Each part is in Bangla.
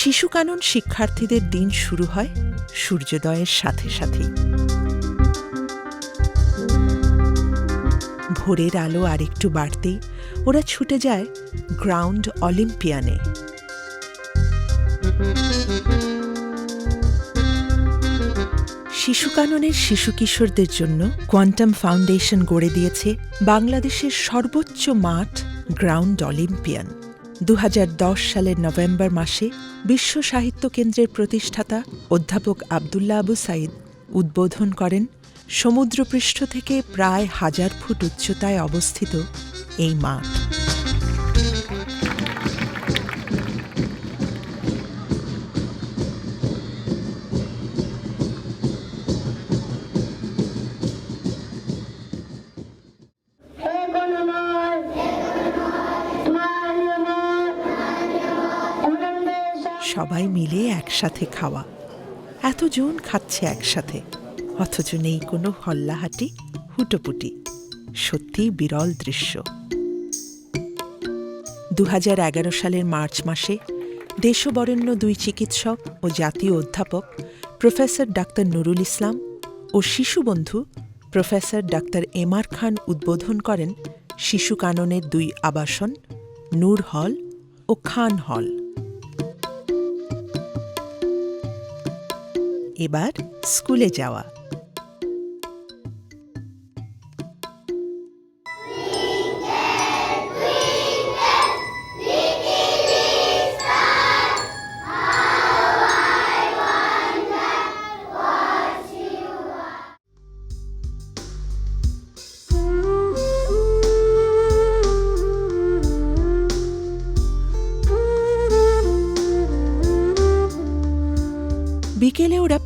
শিশু কানন শিক্ষার্থীদের দিন শুরু হয় সূর্যোদয়ের সাথে সাথেই। ভোরের আলো আরেকটু বাড়তেই ওরা ছুটে যায় গ্রাউন্ড অলিম্পিয়ানে। শিশু কাননের শিশু কিশোরদের জন্য কোয়ান্টাম ফাউন্ডেশন গড়ে দিয়েছে বাংলাদেশের সর্বোচ্চ মাঠ গ্রাউন্ড অলিম্পিয়ান। দু হাজার দশ সালের নভেম্বর মাসে বিশ্ব সাহিত্য কেন্দ্রের প্রতিষ্ঠাতা অধ্যাপক আবদুল্লা আবু সাইদ উদ্বোধন করেন সমুদ্রপৃষ্ঠ থেকে প্রায় হাজার ফুট উচ্চতায় অবস্থিত এই মাঠ। সবাই মিলে একসাথে খাওয়া। এতজন খাচ্ছে একসাথে, অথচ নেই কোনো হল্লাহাটি, হুটোপুটি। সত্যিই বিরল দৃশ্য। দু হাজার এগারো সালের মার্চ মাসে দেশবরেণ্য দুই চিকিৎসক ও জাতীয় অধ্যাপক প্রফেসর ডাক্তার নুরুল ইসলাম ও শিশুবন্ধু professor doctor M R Khan উদ্বোধন করেন শিশু কাননের দুই আবাসন, নূর হল ও খান হল। এবার স্কুলে যাওয়া।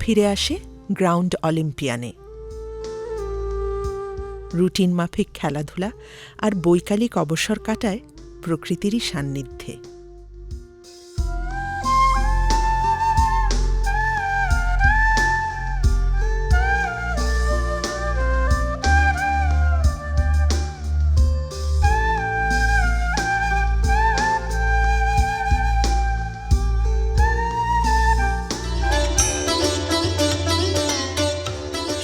ফিরে আসে গ্রাউন্ড অলিম্পিয়ানে। রুটিন মাফিক খেলাধুলা আর বৈকালিক অবসর কাটায় প্রকৃতিরই সান্নিধ্যে।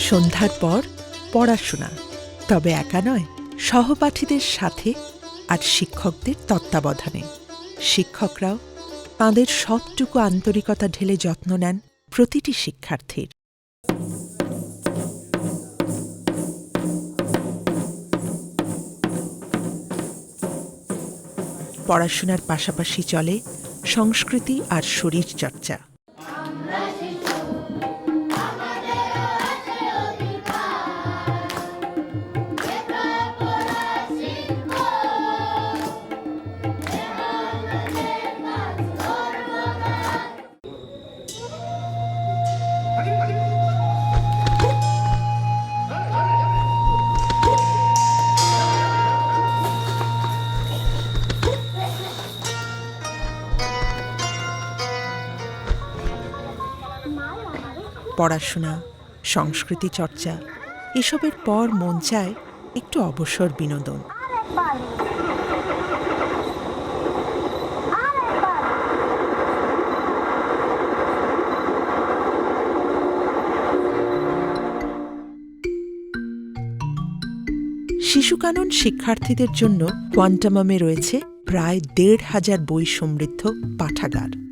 সন্ধ্যার পর পড়াশোনা। তবে একা নয়, সহপাঠীদের সাথে আর শিক্ষকদের তত্ত্বাবধানে। শিক্ষকরাও তাঁদের সবটুকু আন্তরিকতা ঢেলে যত্ন নেন প্রতিটি শিক্ষার্থীর। পড়াশোনার পাশাপাশি চলে সংস্কৃতি আর শরীরচর্চা। পড়াশোনা, সংস্কৃতি চর্চা, এসবের পর মন চায় একটু অবসর বিনোদন। শিশুকানন শিক্ষার্থীদের জন্য কোয়ান্টামামে রয়েছে প্রায় দেড় হাজার বই সমৃদ্ধ পাঠাগার।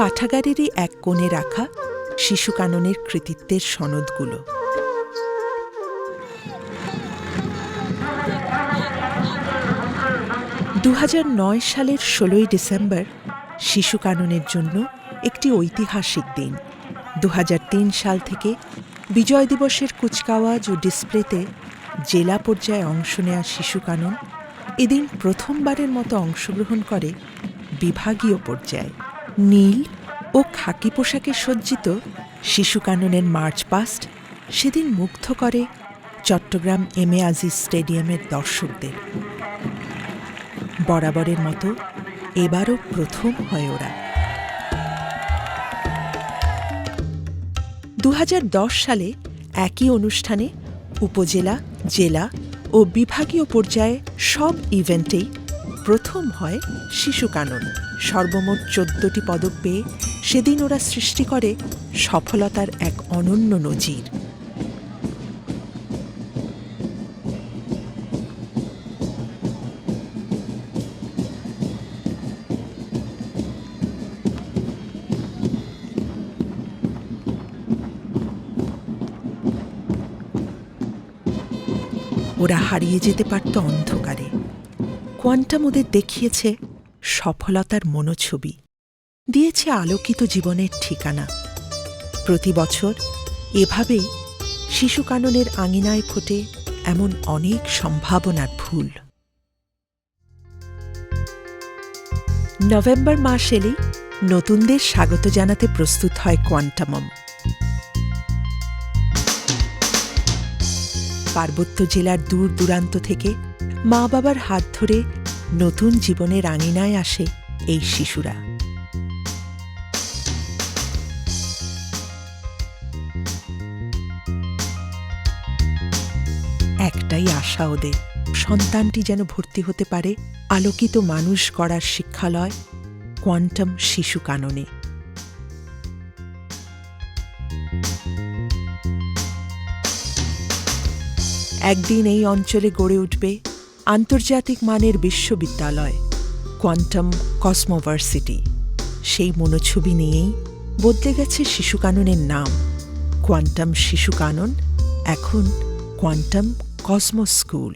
পাঠাগারেরই এক কোণে রাখা শিশু কাননের কৃতিত্বের সনদগুলো। দু হাজার নয় সালের ষোলোই ডিসেম্বর শিশু কাননের জন্য একটি ঐতিহাসিক দিন। দু হাজার তিন সাল থেকে বিজয় দিবসের কুচকাওয়াজ ও ডিসপ্লেতে জেলা পর্যায়ে অংশ নেয়া শিশু কানন এদিন প্রথমবারের মতো অংশগ্রহণ করে বিভাগীয় পর্যায়ে। নীল ও খাকি পোশাকে সজ্জিত শিশু কাননের মার্চ পাস্ট সেদিন মুগ্ধ করে চট্টগ্রাম এম এ আজিজ স্টেডিয়ামের দর্শকদের। বরাবরের মতো এবারও প্রথম হয় ওরা। দু হাজার দশ সালে একই অনুষ্ঠানে উপজেলা, জেলা ও বিভাগীয় পর্যায়ে সব ইভেন্টেই প্রথম হয় শিশু কানন সর্বমোট চোদ্দটি পদক পেয়ে সেদিন ওরা সৃষ্টি করে সফলতার এক অনন্য নজির। ওরা হারিয়ে যেতে পারত অন্ধকারে। কোয়ান্টাম ওদের দেখিয়েছে সফলতার মনোছবি। দিয়েছে আলোকিত জীবনের ঠিকানা। প্রতি বছর এভাবেই শিশু কাননের আঙিনায় ফোটে এমন অনেক সম্ভাবনার ফুল। নভেম্বর মাস এলেই নতুনদের স্বাগত জানাতে প্রস্তুত হয় কোয়ান্টামম। পার্বত্য জেলার দূর দূরান্ত থেকে মা বাবার হাত ধরে নতুন জীবনের আঙিনায় আসে এই শিশুরা। একটাই আশা ওদের, সন্তানটি যেন ভর্তি হতে পারে আলোকিত মানুষ গড়ার শিক্ষালয় কোয়ান্টাম শিশু কাননে। একদিন এই অঞ্চলে গড়ে উঠবে আন্তর্জাতিক মানের বিশ্ববিদ্যালয়, কোয়ান্টাম কসমোভার্সিটি। সেই মনোছবি নিয়েই বদলে গেছে শিশু কাননের নাম। কোয়ান্টাম শিশু কানন এখন কোয়ান্টাম কসমো স্কুল